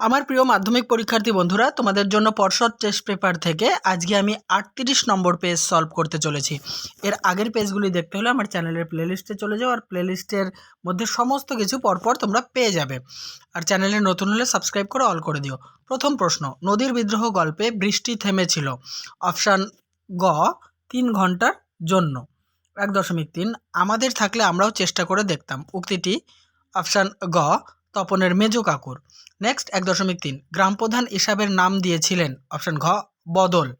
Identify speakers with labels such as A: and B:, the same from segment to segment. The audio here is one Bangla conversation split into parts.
A: আমার প্রিয় মাধ্যমিক পরীক্ষার্থী বন্ধুরা, তোমাদের জন্য পর্ষদ টেস্ট পেপার থেকে আজকে আমি আটত্রিশ নম্বর পেজ সলভ করতে চলেছি। এর আগের পেজগুলি দেখতে হলে আমার চ্যানেলের প্লেলিস্টে চলে যাও, আর প্লেলিস্টের মধ্যে সমস্ত কিছু পরপর তোমরা পেয়ে যাবে। আর চ্যানেলে নতুন হলে সাবস্ক্রাইব করে অল করে দিও। প্রথম প্রশ্ন, নদীর বিদ্রোহ গল্পে বৃষ্টি থেমেছিল। অপশান গ, তিন ঘণ্টার জন্য। এক দশমিক তিন, আমাদের থাকলে আমরাও চেষ্টা করে দেখতাম। উক্তিটি অপশান গ, তপনের মেজো কাকুর। নেক্সট এক দশমিক তিন। গ্রাম প্রধান হিসাবের নাম দিয়েছিলেন অপশন ঘ, বদল।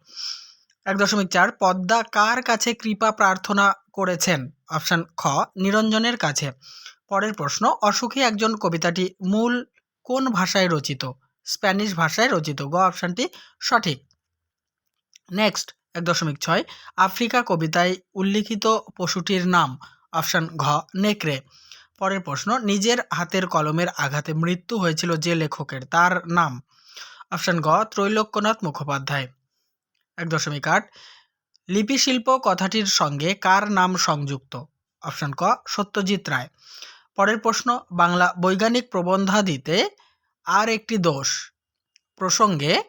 A: এক দশমিক চার, পদ্মা কার কাছে কৃপা প্রার্থনা করেছেন? অপশন খ, নিরঞ্জনের কাছে। পরের প্রশ্ন, অসুখী একজন কবিতাটি মূল কোন ভাষায় রচিত? স্প্যানিশ ভাষায় রচিত। গ, অপশানটি সঠিক। নেক্সট এক দশমিক ছয়, আফ্রিকা কবিতায় উল্লিখিত পশুটির নাম। অপশান ঘ, নেকড়ে। পরের প্রশ্ন, নিজের হাতের কলমের আঘাতে মৃত্যু হয়েছিল যে লেখকের, তার নাম? অপশান গ, ত্রৈলোক্যনাথ মুখোপাধ্যায়। এক দশমিক আট, লিপিশিল্প কথাটির সঙ্গে কার নাম সংযুক্ত? অপশান ক, সত্যজিৎ রায়। পরের প্রশ্ন, বাংলা বৈজ্ঞানিক প্রবন্ধাদিতে আর একটি দোষ? প্রসঙ্গে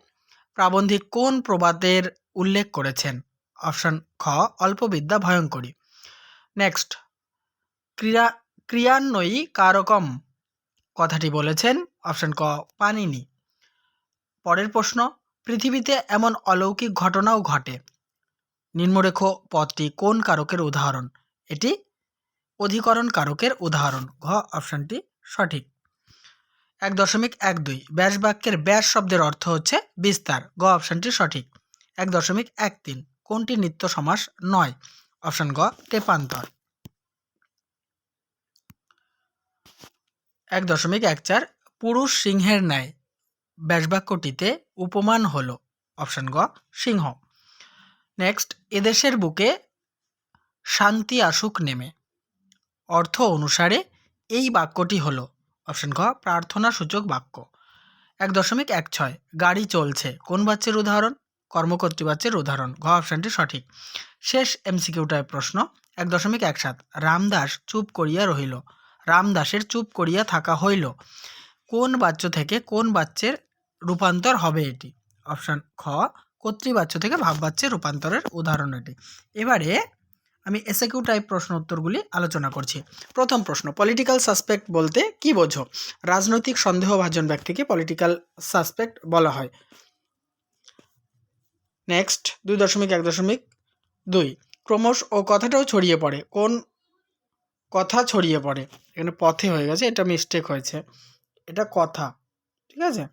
A: প্রাবন্ধিক কোন প্রবাদের উল্লেখ করেছেন? অপশান খ, অল্পবিদ্যা ভয়ঙ্করী। নেক্সট ক্রিয়া ক্রিয়ান্বয়ী কারকম। কথাটি বলেছেন অপশন ক, পানিনি। পরের প্রশ্ন, পৃথিবীতে এমন অলৌকিক ঘটনাও ঘটে। নিম্নরেখ পদটি কোন কারকের উদাহরণ? এটি অধিকরণ কারকের উদাহরণ। ঘ, অপশনটি সঠিক। এক দশমিক এক দুই, ব্যাস বাক্যের ব্যাস শব্দের অর্থ হচ্ছে বিস্তার। গ অপশনটি সঠিক। এক দশমিক এক তিন, কোনটি নিত্য সমাস নয়? অপশন গ, তেপান্তর। এক দশমিক এক চার, পুরুষ সিংহের ন্যায়। ব্যাসবাক্যটিতে উপমান হল, অপশন গ, সিংহ। নেক্সট, এদেশের বুকে শান্তি আসুক নেমে। অর্থ অনুসারে এই বাক্যটি হল, অপশন গ, প্রার্থনা সূচক বাক্য। এক দশমিক এক ছয়, গাড়ি চলছে, কোন বাচ্চের উদাহরণ? কর্মকর্তৃ বাচ্চের উদাহরণ। ঘ, অপশানটি সঠিক। শেষ এমসিকিউটায় প্রশ্ন, এক দশমিক এক সাত, রামদাস চুপ করিয়া রহিল। রামদাসের চুপ করিয়া থাকা হইল। কোন বাচ্য থেকে কোন বাচ্চের রূপান্তর হবে এটি? অপশান খ, কর্তৃবাচ্য থেকে ভাববাচ্যের রূপান্তরের উদাহরণ এটি। এবারে আমি এসএকিউ টাইপ প্রশ্ন উত্তরগুলি আলোচনা করছি। প্রথম প্রশ্ন, পলিটিক্যাল সাসপেক্ট বলতে কি বোঝো? রাজনৈতিক সন্দেহভাজন ব্যক্তিকে পলিটিক্যাল সাসপেক্ট বলা হয়। নেক্সট, দুই দশমিক, এক দশমিক দুই। ক্রমশ ও কথাটাও ছড়িয়ে পড়ে। কোন কথা ছড়িয়ে পড়ে। এখানে পথে হয়ে গেছে, এটা মিস্টেক হয়েছে। এটা কথা, ঠিক আছে?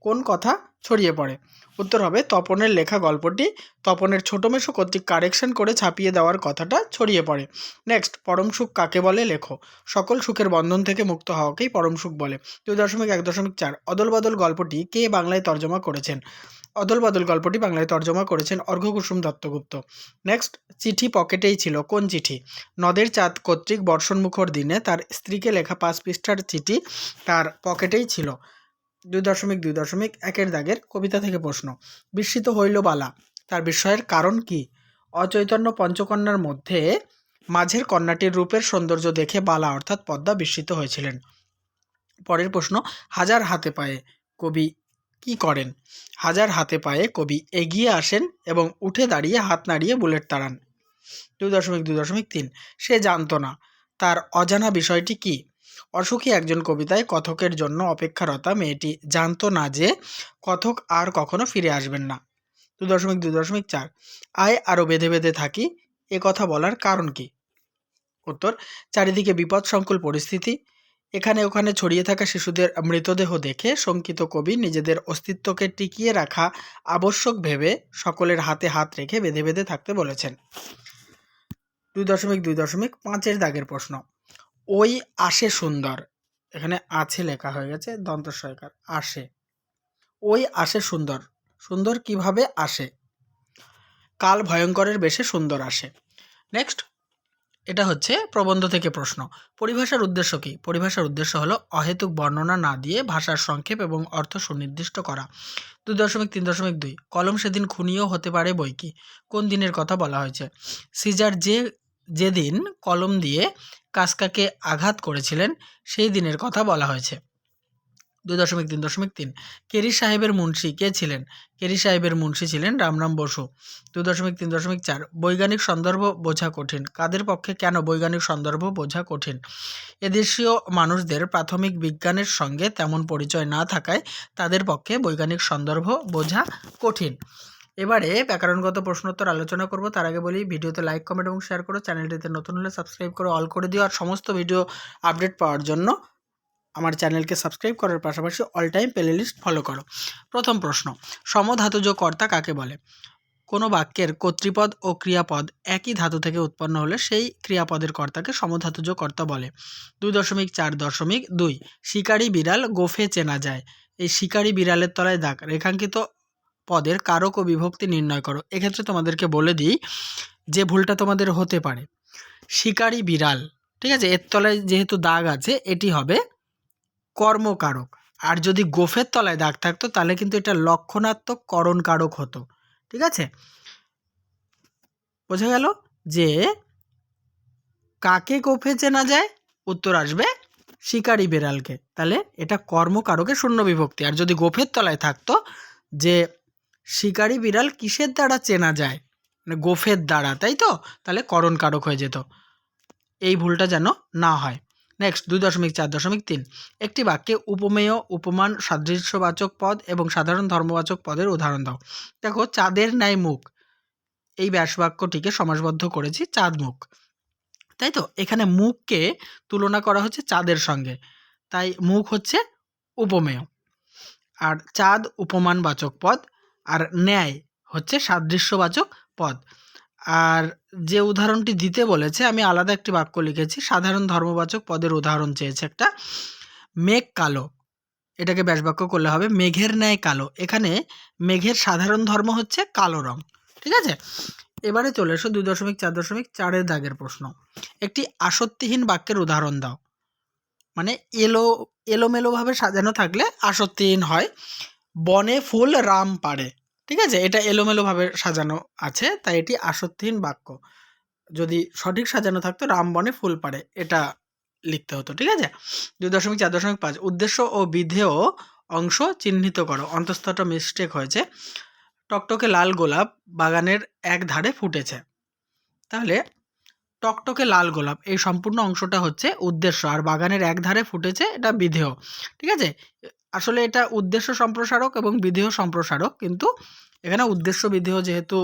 A: কোন কথা? ছড়িয়ে পড়ে। উত্তর হবে, তপনের লেখা গল্পটি তপনের ছোটো মেশো কর্তৃক কারেকশন করে ছাপিয়ে দেওয়ার কথাটা ছড়িয়ে পড়ে। নেক্সট পরম সুখ কাকে বলে? লেখো। সকল সুখের বন্ধন থেকে মুক্ত হওয়াকেই পরম সুখ বলে। দুই দশমিক এক দশমিক চার, অদল বদল গল্পটি কে বাংলায় তর্জমা করেছেন? অদল বদল গল্পটি বাংলায় তর্জমা করেছেন অর্ঘকুসুম দত্তগুপ্ত। নেক্সট চিঠি পকেটেই ছিল। কোন চিঠি? নদের চাঁদ কর্তৃক বর্ষণমুখর দিনে তার স্ত্রীকে লেখা পাঁচ পৃষ্ঠার চিঠি তার পকেটেই ছিল। দুই দশমিক দুই দশমিক একের দাগের কবিতা থেকে প্রশ্ন। বিস্মিত হইল বালা, তার বিস্ময়ের কারণ কি? অচৈতন্য পঞ্চকন্যার মধ্যে মাঝের কন্যাটির রূপের সৌন্দর্য দেখে বালা অর্থাৎ পদ্মা বিস্মিত হয়েছিলেন। পরের প্রশ্ন, হাজার হাতে পায়ে কবি কি করেন? হাজার হাতে পায়ে কবি এগিয়ে আসেন এবং উঠে দাঁড়িয়ে হাত নাড়িয়ে বুলেট তাড়ান। দুই দশমিক দুই দশমিক তিন, সে জানতো না। তার অজানা বিষয়টি কি? অসুখী একজন কবিতায় কথকের জন্য অপেক্ষারতা মেয়েটি জানতো না যে কথক আর কখনো ফিরে আসবেন না। দু দশমিক দুই দশমিক চার। আয় আরও বেঁধে বেঁধে থাকি, এ কথা বলার কারণ কি? উত্তর, চারিদিকে বিপদ সংকুল পরিস্থিতি। এখানে ওখানে ছড়িয়ে থাকা শিশুদের মৃতদেহ দেখে শঙ্কিত কবি নিজেদের অস্তিত্বকে টিকিয়ে রাখা আবশ্যক ভেবে সকলের হাতে হাত রেখে বেঁধে বেঁধে থাকতে বলেছেন। দুই দশমিক দুই দশমিক পাঁচের দাগের প্রশ্ন। ওই আসে সুন্দর। এখানে আছে লেখা হয়ে গেছে দন্ত সহায়কার আসে। ওই আসে সুন্দর। সুন্দর কীভাবে আসে? কাল ভয়ঙ্করের বেশে সুন্দর আসে। নেক্সট এটা হচ্ছে প্রবন্ধ থেকে প্রশ্ন। পরিভাষার উদ্দেশ্য কী? পরিভাষার উদ্দেশ্য হলো অহেতুক বর্ণনা না দিয়ে ভাষার সংক্ষেপ এবং অর্থ সুনির্দিষ্ট করা। দুই দশমিক তিন দশমিক দুই। কলম সেদিন খুনিও হতে পারে বই কি? কোন দিনের কথা বলা হয়েছে? সিজার যে যেদিন কলম দিয়ে কাসকাকে আঘাত করেছিলেন, সেই দিনের কথা বলা হয়েছে। দুই দশমিক তিন দশমিক তিন। কেরি সাহেবের মুন্সি কে ছিলেন? কেরি সাহেবের মুন্সি ছিলেন রামরাম বসু। দুই দশমিক তিন দশমিক চার। বৈজ্ঞানিক সন্দর্ভ বোঝা কঠিন। কাদের পক্ষে কেন বৈজ্ঞানিক সন্দর্ভ বোঝা কঠিন? এদেশীয় মানুষদের প্রাথমিক বিজ্ঞানের সঙ্গে তেমন পরিচয় না থাকায় তাদের পক্ষে বৈজ্ঞানিক সন্দর্ভ বোঝা কঠিন। এবারে ব্যাকরণগত প্রশ্নোত্তর আলোচনা করব। তার আগে বলি, ভিডিওতে লাইক কমেন্ট এবং শেয়ার করো। চ্যানেলটিতে নতুন হলে সাবস্ক্রাইব করে অল করে দিও। আর সমস্ত ভিডিও আপডেট পাওয়ার জন্য আমার চ্যানেলকে সাবস্ক্রাইব করার পাশাপাশি all time playlist follow করো। প্রথম প্রশ্ন, সমধাতুজ কর্তা কাকে বলে? কোনো বাক্যের কর্তৃপদ ও ক্রিয়াপদ একই ধাতু থেকে উৎপন্ন হলে সেই ক্রিয়াপদের কর্তাকে সমধাতুজ কর্তা বলে। দুই দশমিক চার দশমিক দুই, শিকারি বিড়াল গোফে চেনা যায়। এই শিকারি বিড়ালের তলায় দাগ, রেখাঙ্কিত পদের কারক ও বিভক্তি নির্ণয় করো। এক্ষেত্রে তোমাদেরকে বলে দিই যে ভুলটা তোমাদের হতে পারে। শিকারী বিড়াল, ঠিক আছে? এর তলায় যেহেতু দাগ আছে, এটি হবে কর্মকারক। আর যদি গোফের তলায় দাগ থাকতো, তাহলে কিন্তু এটা লক্ষণাত্মক করণকারক হতো। ঠিক আছে? বোঝা গেল যে কাকে গোফে চেনা যায়? উত্তর আসবে শিকারি বিড়ালকে। তাহলে এটা কর্মকারকে শূন্য বিভক্তি। আর যদি গোফের তলায় থাকতো যে শিকারি বিড়াল কিসের দ্বারা চেনা যায়? মানে গোফের দ্বারা, তাই তো? তাহলে করণকারক হয়ে যেত। এই ভুলটা যেন না হয়। নেক্সট দুই দশমিক চার দশমিক তিন। একটি বাক্যে উপমেয়, উপমান, সাদৃশ্যবাচক পদ এবং সাধারণ ধর্মবাচক পদের উদাহরণ দাও। দেখো, চাঁদের ন্যায় মুখ। এই ব্যাসবাক্যটিকে সমাসবদ্ধ করেছি চাঁদ মুখ। তাই তো? এখানে মুখকে তুলনা করা হচ্ছে চাঁদের সঙ্গে। তাই মুখ হচ্ছে উপমেয়। আর চাঁদ উপমানবাচক পদ আর ন্যায় হচ্ছে সাদৃশ্যবাচক পদ আর যে উদাহরণটি দিতে বলেছে, আমি আলাদা একটি বাক্য লিখেছি, সাধারণ ধর্মবাচক পদের উদাহরণ চেয়েছে একটা, মেঘ কালো। এটাকে ব্যাসবাক্য করলে হবে মেঘের ন্যায় কালো। এখানে মেঘের সাধারণ ধর্ম হচ্ছে কালো রং, ঠিক আছে? এবারে চলে এসো দুই দশমিক, চার দশমিক, চারের দাগের প্রশ্ন। একটি আসত্তিহীন বাক্যের উদাহরণ দাও। মানে এলো, এলোমেলোভাবে সাজানো থাকলে আসত্তিহীন হয়। বনে ফুল রাম পারে ঠিক আছে? এটা এলোমেলোভাবে সাজানো আছে, তাই এটি আসত্তিহীন বাক্য। যদি সঠিক সাজানো থাকতো, রাম বনে ফুল পারে এটা লিখতে হতো, ঠিক আছে? দুই দশমিক চার দশমিক পাঁচ, উদ্দেশ্য ও বিধেয় অংশ চিহ্নিত করো। অন্তস্থটা মিস্টেক হয়েছে। টকটকে লাল গোলাপ বাগানের এক ধারে ফুটেছে। তাহলে, টকটকে লাল গোলাপ, এই সম্পূর্ণ অংশটা হচ্ছে উদ্দেশ্য, আর বাগানের এক ধারে ফুটেছে, এটা বিধেয়। ঠিক আছে? আসলে এটা উদ্দেশ্য সম্প্রসারক এবং বিধেয় সম্প্রসারক, কিন্তু এখানে উদ্দেশ্য বিধেয় যেহেতু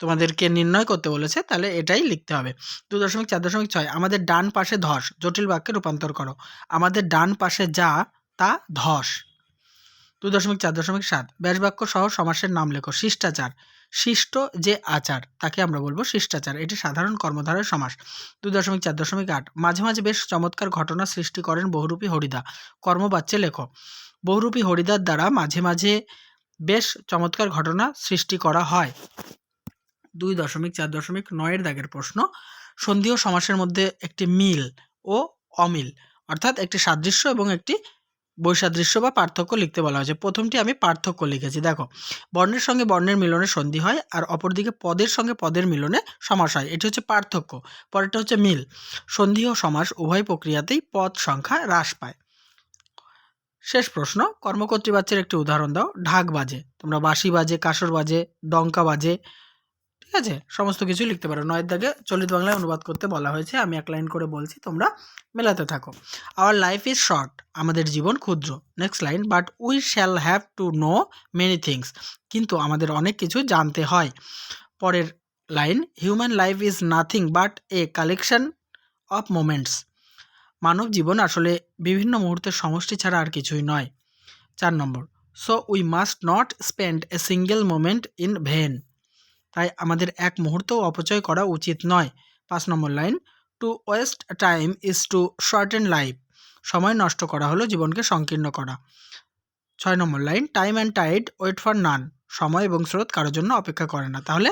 A: তোমাদেরকে নির্ণয় করতে বলেছে, তাহলে এটাই লিখতে হবে। দু দশমিক চার দশমিক ছয়, আমাদের ডান পাশে ধস, জটিল বাক্যে রূপান্তর করো। আমাদের ডান পাশে যা, তা ধস। দু দশমিক চার দশমিক সাত। ব্যাসবাক্য সহ সমাসের নাম লেখো। শিষ্টাচার। শিষ্ট যে আচার, তাকে আমরা বলব শিষ্টাচার। এটি সাধারণ কর্মধারের সমাস। দুই দশমিক চার দশমিক আট। মাঝে মাঝে বেশ চমৎকার ঘটনা সৃষ্টি করেন বহুরূপী হরিদা। কর্মবাচ্যে লেখো। বহুরূপী হরিদার দ্বারা মাঝে মাঝে বেশ চমৎকার ঘটনা সৃষ্টি করা হয়। দুই দশমিক চার দশমিক নয়ের দাগের প্রশ্ন। সন্ধিও সমাসের মধ্যে একটি মিল ও অমিল, অর্থাৎ একটি সাদৃশ্য এবং একটি বৈসাদৃশ্য বা পার্থক্য লিখতে বলা হয়েছে। প্রথমটি আমি পার্থক্য লিখেছি। দেখো, বর্ণের সঙ্গে বর্ণের মিলনে সন্ধি হয় আর অপরদিকে পদের সঙ্গে পদের মিলনে সমাস হয়। এটি হচ্ছে পার্থক্য। পরেরটা হচ্ছে মিল। সন্ধি ও সমাস উভয় প্রক্রিয়াতেই পদ সংখ্যা হ্রাস পায়। শেষ প্রশ্ন, কর্মকর্তৃবাচ্যের একটি উদাহরণ দাও। ঢাক বাজে। তোমরা বাঁশি বাজে, কাসর বাজে, ডঙ্কা বাজে ঠিক আছে? সমস্ত কিছু লিখতে পারো। নয়ের দাগে চলিত বাংলায় অনুবাদ করতে বলা হয়েছে। আমি এক লাইন করে বলছি, তোমরা মেলাতে থাকো। আওয়ার লাইফ ইজ শর্ট আমাদের জীবন ক্ষুদ্র। Next line but we shall have to know many things কিন্তু আমাদের অনেক কিছু জানতে হয়। পরের line human life is nothing but a collection of moments মানব জীবন আসলে বিভিন্ন মুহূর্তের সমষ্টি ছাড়া আর কিছুই নয়। চার নম্বর so we must not spend a single moment in vain তাই আমাদের এক মুহূর্তও অপচয় করা উচিত নয়। পাঁচ নম্বর line to waste time is to shorten life সময় নষ্ট করা হলো জীবনকে সংকীর্ণ করা। ছয় নম্বর line time and tide wait for none সময় এবং স্রোত কারোর জন্য অপেক্ষা করে না। তাহলে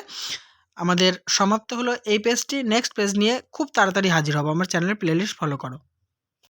A: আমাদের সমাপ্ত হলো এই পেজটি নেক্সট পেজ নিয়ে খুব তাড়াতাড়ি হাজির হব। আমার চ্যানেলের প্লেলিস্ট ফলো করো।